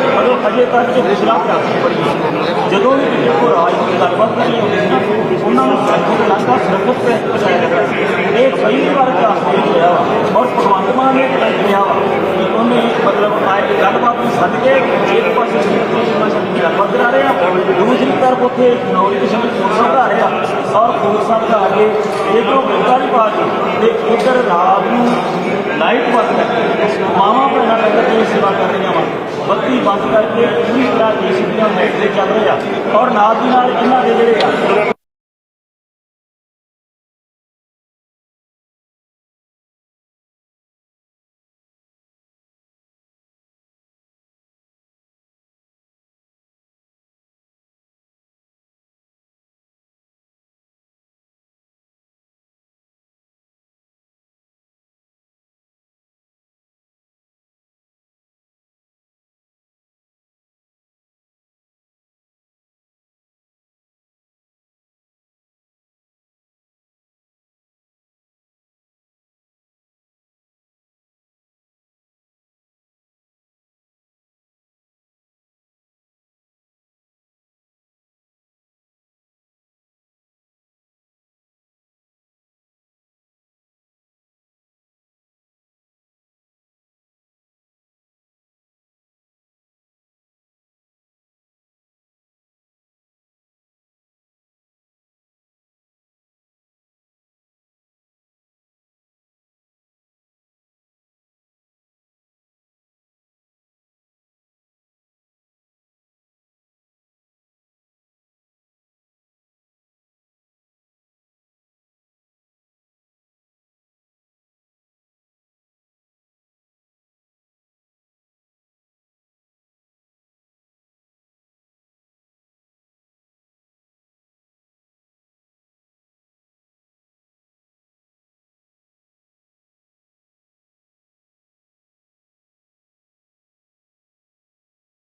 ਮਤਲਬ ਅਜੇ ਤੱਕ ਜੋ ਪਿਛਲਾ ਇਤਿਹਾਸ ਪੜੀ ਜਦੋਂ ਵੀ ਕਿਸੇ ਕੋ ਰਾਜ ਦੀ ਗੱਲਬਾਤ ਕਰਨੀ ਹੁੰਦੀ ਸੀ ਉਹਨਾਂ ਨੂੰ ਸਰਕਾਰ ਦਾ ਲੰਕਾ ਸਰਬਤ ਤੇ ਪਹੁੰਚਾਇਆ ਜਾਂਦਾ ਸੀ ਇਹ ਪਹਿਲੀ ਵਾਰ ਦਾ ਹੋਇਆ ਔਰ ਭਗਵੰਤ ਮਾਨ ਨੇ ਕਿਹਾ ਵਾ ਕਿ ਉਹਨੇ ਮਤਲਬ ਆਏ ਗੱਲਬਾਤ ਨੂੰ ਸੱਦ ਕੇ ਇੱਕ ਪਾਸੇ ਸਿੱਖੀ ਦੀ ਗੱਲਬਾਤ ਕਰਾ ਰਹੇ ਆ, ਦੂਸਰੀ ਤਰਫ ਉੱਥੇ ਨੌਰੀ ਕਿਸਮ ਦੀ ਰਿਹਾ ਔਰ ਫੋਰਸਾਂ ਦਾ ਆ ਕੇ ਇਧਰੋਂ ਗੰਗਾਲੀ ਪਾਰਟੀ ਤੇ ਇਧਰ ਰਾਤ ਨੂੰ ਲਾਈਟ ਬੰਦ ਕਰਕੇ ਮਾਵਾਂ ਭੈਣਾਂ ਨਗਰ ਦੀ ਸੇਵਾ ਕਰ ਰਹੀਆਂ ਵਾ। ਬੱਤੀ ਬੰਦ ਕਰਕੇ ਪੂਰੀ ਤਰ੍ਹਾਂ ਏਸੀ ਦੀਆਂ ਲਾਈਟ ਤੇ ਚੱਲ ਰਿਹਾ ਔਰ ਨਾਲ ਦੀ ਨਾਲ ਇਹਨਾਂ ਦੇ ਜਿਹੜੇ ਆ